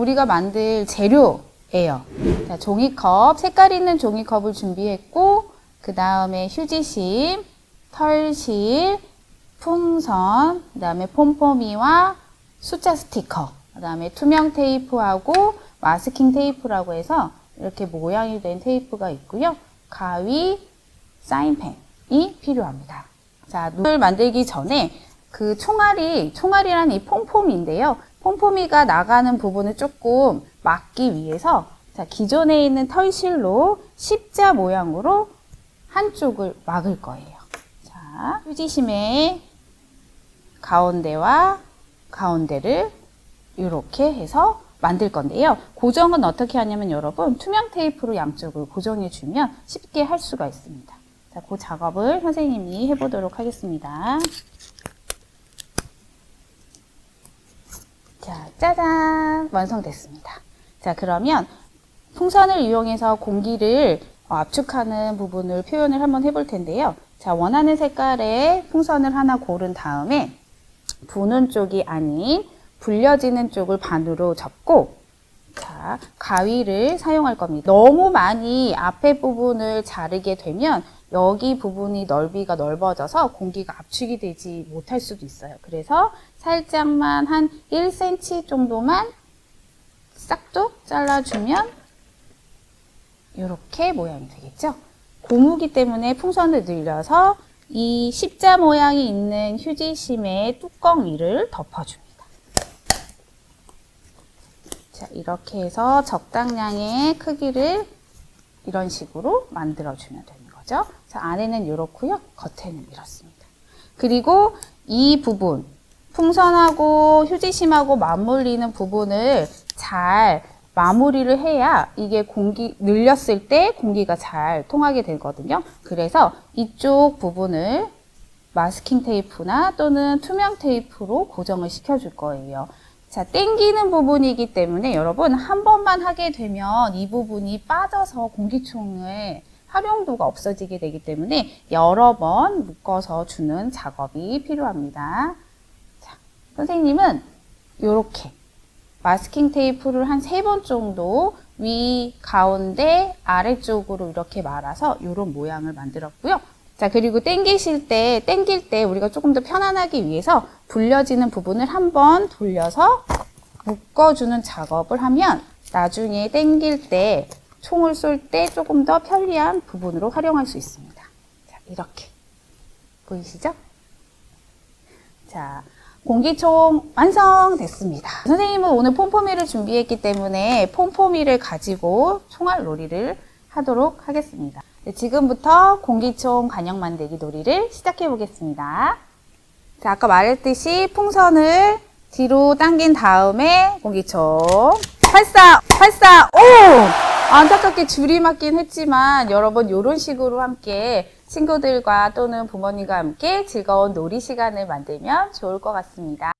우리가 만들 재료예요. 자, 종이컵, 색깔 있는 종이컵을 준비했고, 그 다음에 휴지심, 털실, 풍선, 그 다음에 폼포미와 숫자 스티커, 그 다음에 투명 테이프하고 마스킹 테이프라고 해서 이렇게 모양이 된 테이프가 있고요. 가위, 사인펜이 필요합니다. 자, 눈을 만들기 전에 그 총알이, 총알이란 이 폼폼인데요. 폼폼이가 나가는 부분을 조금 막기 위해서 자, 기존에 있는 털실로 십자 모양으로 한쪽을 막을 거예요. 자, 휴지심의 가운데와 가운데를 이렇게 해서 만들 건데요. 고정은 어떻게 하냐면 여러분 투명 테이프로 양쪽을 고정해 주면 쉽게 할 수가 있습니다. 자, 그 작업을 선생님이 해보도록 하겠습니다. 자, 짜잔! 완성됐습니다. 자, 그러면 풍선을 이용해서 공기를 어, 압축하는 부분을 표현을 한번 해볼 텐데요. 자, 원하는 색깔의 풍선을 하나 고른 다음에 부는 쪽이 아닌 불려지는 쪽을 반으로 접고 자, 가위를 사용할 겁니다. 너무 많이 앞에 부분을 자르게 되면 여기 부분이 넓이가 넓어져서 공기가 압축이 되지 못할 수도 있어요. 그래서 살짝만 한 1cm 정도만 싹둑 잘라주면 이렇게 모양이 되겠죠? 고무기 때문에 풍선을 늘려서 이 십자 모양이 있는 휴지심의 뚜껑 위를 덮어줍니다. 자, 이렇게 해서 적당량의 크기를 이런 식으로 만들어주면 자, 안에는 이렇고요. 겉에는 이렇습니다. 그리고 이 부분, 풍선하고 휴지심하고 맞물리는 부분을 잘 마무리를 해야 이게 공기 늘렸을 때 공기가 잘 통하게 되거든요. 그래서 이쪽 부분을 마스킹 테이프나 또는 투명 테이프로 고정을 시켜줄 거예요. 자, 땡기는 부분이기 때문에 여러분 한 번만 하게 되면 이 부분이 빠져서 공기총의 활용도가 없어지게 되기 때문에 여러 번 묶어서 주는 작업이 필요합니다. 자, 선생님은 이렇게 마스킹 테이프를 한 세 번 정도 위, 가운데, 아래쪽으로 이렇게 말아서 이런 모양을 만들었고요. 자, 그리고 땡기실 때, 땡길 때 우리가 조금 더 편안하기 위해서 불려지는 부분을 한번 돌려서 묶어주는 작업을 하면 나중에 땡길 때, 총을 쏠 때 조금 더 편리한 부분으로 활용할 수 있습니다. 자, 이렇게. 보이시죠? 자, 공기총 완성됐습니다. 선생님은 오늘 폼포미를 준비했기 때문에 폼포미를 가지고 총알 놀이를 하도록 하겠습니다. 네, 지금부터 공기총 간역 만들기 놀이를 시작해 보겠습니다. 자, 아까 말했듯이 풍선을 뒤로 당긴 다음에 공기총 발사! 발사! 오! 안타깝게 줄이 맞긴 했지만 여러분 이런 식으로 함께 친구들과 또는 부모님과 함께 즐거운 놀이 시간을 만들면 좋을 것 같습니다.